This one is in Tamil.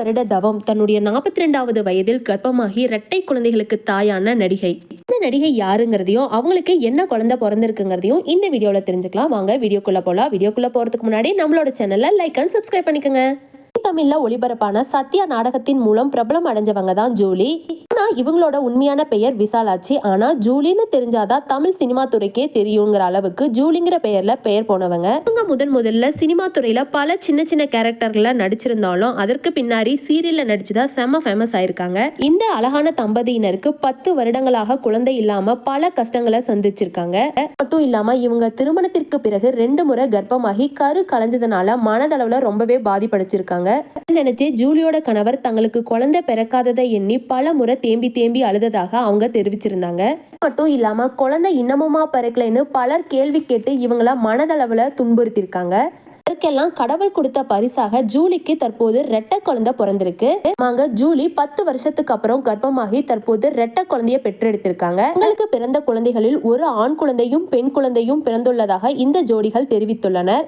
வருட தவம். தன்னுடைய நாற்பத்தி ரெண்டாவது வயதில் கர்ப்பமாகி இரட்டை குழந்தைகளுக்கு தாயான நடிகை. இந்த நடிகை யாருங்கிறதையும் அவங்களுக்கு என்ன குழந்தை பிறந்திருக்குங்கிறதையும் இந்த வீடியோவில் தெரிஞ்சுக்கலாம். வாங்க வீடியோக்குள்ள போகலாம் வீடியோக்குள்ள போறதுக்கு முன்னாடி நம்மளோட சேனலை லைக் அண்ட் சப்ஸ்கிரைப் பண்ணிக்கோங்க. தமிழ்ல ஒளிபரப்பான சத்யா நாடகத்தின் மூலம் பிரபலம் அடைஞ்சவங்க தான் ஜூலி. இவங்களோட உண்மையான பெயர் விசாலாட்சி. ஆனால் ஜூலின்னு தெரிஞ்சாதான் தமிழ் சினிமா துறைக்கே தெரியுங்கிற அளவுக்கு ஜூலிங்கிற பெயர்ல பெயர் போனவங்க. இவங்க முதன் முதல்ல சினிமா துறையில பல சின்ன சின்ன கேரக்டர்ல நடிச்சிருந்தாலும் அதற்கு பின்னாடி சீரியல்ல நடிச்சுதான் செம்ம ஃபேமஸ் ஆயிருக்காங்க. இந்த அழகான தம்பதியினருக்கு பத்து வருடங்களாக குழந்தை இல்லாம பல கஷ்டங்களை சந்திச்சிருக்காங்க. மட்டும் இல்லாம இவங்க திருமணத்திற்கு பிறகு ரெண்டு முறை கர்ப்பமாகி கரு கலைஞ்சதுனால மனதளவுல ரொம்பவே பாதிப்படைச்சிருக்காங்க. நினைச்சு ஜூலியோட கணவர் தங்களுக்கு குழந்தை பிறக்காததை எண்ணி பல முறை தேம்பி தேம்பி அழுததாக அவங்க தெரிவிச்சிருந்தாங்க. மட்டும் இல்லாம குழந்தை இன்னமுமா பிறக்கலைன்னு பலர் கேள்வி கேட்டு இவங்கள மனதளவுல துன்புறுத்திருக்காங்க இதற்கெல்லாம் கடவுள் கொடுத்த பரிசாக ஜூலிக்கு தற்போது ரெட்ட குழந்தை பிறந்திருக்கு. ஆமாங்க ஜூலி பத்து வருஷத்துக்கு அப்புறம் கர்ப்பமாகி தற்போது ரெட்ட குழந்தைய பெற்றெடுத்திருக்காங்க. உங்களுக்கு பிறந்த குழந்தைகளில் ஒரு ஆண் குழந்தையும் பெண் குழந்தையும் பிறந்துள்ளதாக இந்த ஜோடிகள் தெரிவித்துள்ளனர்.